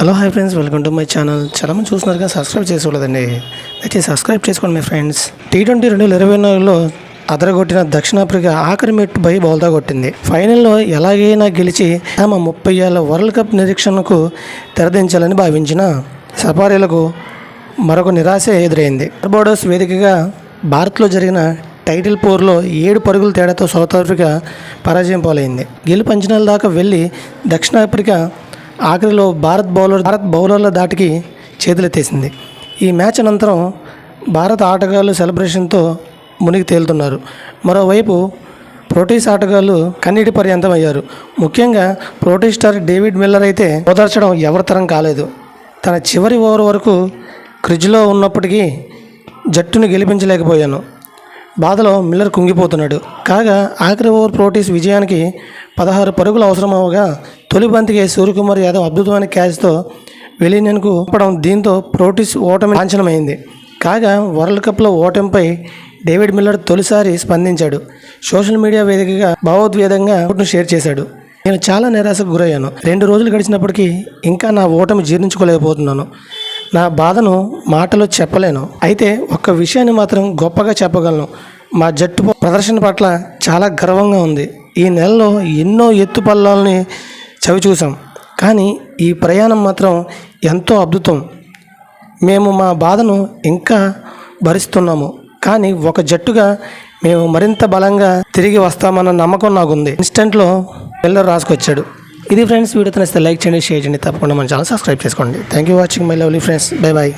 Hello hi friends welcome to my channel. చాలామంది చూస్తున్నారు కానీ సబ్స్క్రైబ్ చేసుకోలేదండి. దయచేసి సబ్స్క్రైబ్ చేసుకోండి మై ఫ్రెండ్స్. టీ ట్వంటీ రెండు వేల ఇరవై నాలుగులో అదరగొట్టిన దక్షిణాఫ్రికా ఆఖరి మెట్టు బై బౌల్తా కొట్టింది. ఫైనల్లో ఎలాగైనా గెలిచి తమ ముప్పై ఏళ్ళ వరల్డ్ కప్ నిరీక్షణకు తెరదించాలని భావించిన సఫారీలకు మరొక నిరాశ ఎదురైంది. బార్బడోస్ వేదికగా భారత్లో జరిగిన టైటిల్ పోర్లో ఏడు పరుగుల తేడాతో సౌత్ ఆఫ్రికా పరాజయం పాలైంది. గెలుపు అంచనాల దాకా వెళ్ళి దక్షిణాఫ్రికా ఆఖరిలో భారత్ బౌలర్ భారత్ బౌలర్ల దాటికి చేతులెత్తేసింది. ఈ మ్యాచ్ అనంతరం భారత ఆటగాళ్ళు సెలబ్రేషన్తో మునిగి తేలుతున్నారు. మరోవైపు ప్రోటీస్ ఆటగాళ్ళు కన్నీటి పర్యంతం అయ్యారు ముఖ్యంగా ప్రోటీస్ స్టార్ డేవిడ్ మిల్లర్ అయితే ఓదార్చడం ఎవరితరం కాలేదు. తన చివరి ఓవర్ వరకు క్రిజ్లో ఉన్నప్పటికీ జట్టును గెలిపించలేకపోయాను. బాధలో మిల్లర్ కుంగిపోతున్నాడు. కాగా ఆఖరి ఓవర్ ప్రోటీస్ విజయానికి పదహారు పరుగులు అవసరమవగా తొలి బంతికి సూర్యకుమార్ యాదవ్ అద్భుతమైన క్యాచ్తో వెళ్ళినందుకు పంపడం దీంతో ప్రోటీస్ ఓటమి లాంఛనమైంది కాగా వరల్డ్ కప్లో ఓటమిపై డేవిడ్ మిల్లర్ తొలిసారి స్పందించాడు. సోషల్ మీడియా వేదికగా భావోద్వేదంగా షేర్ చేశాడు. నేను చాలా నిరాశకు గురయ్యాను. రెండు రోజులు గడిచినప్పటికీ ఇంకా నా ఓటమి జీర్ణించుకోలేకపోతున్నాను. నా బాధను మాటలో చెప్పలేను. అయితే ఒక్క విషయాన్ని మాత్రం గొప్పగా చెప్పగలను. మా జట్టు ప్రదర్శన పట్ల చాలా గర్వంగా ఉంది. ఈ నెలలో ఎన్నో ఎత్తు చవి చూసాం కానీ ఈ ప్రయాణం మాత్రం ఎంతో అద్భుతం. మేము మా బాధను ఇంకా భరిస్తున్నాము. కానీ ఒక జట్టుగా మేము మరింత బలంగా తిరిగి వస్తామన్న నమ్మకం నాకుంది. ఇన్స్టెంట్లో పిల్లలు రాసుకొచ్చాడు. ఇది ఫ్రెండ్స్ వీడియో నచ్చితే లైక్ చేయండి షేర్ చేయండి. తప్పకుండా మన ఛానల్ సబ్స్క్రైబ్ చేసుకోండి. Thank you watching my lovely friends bye bye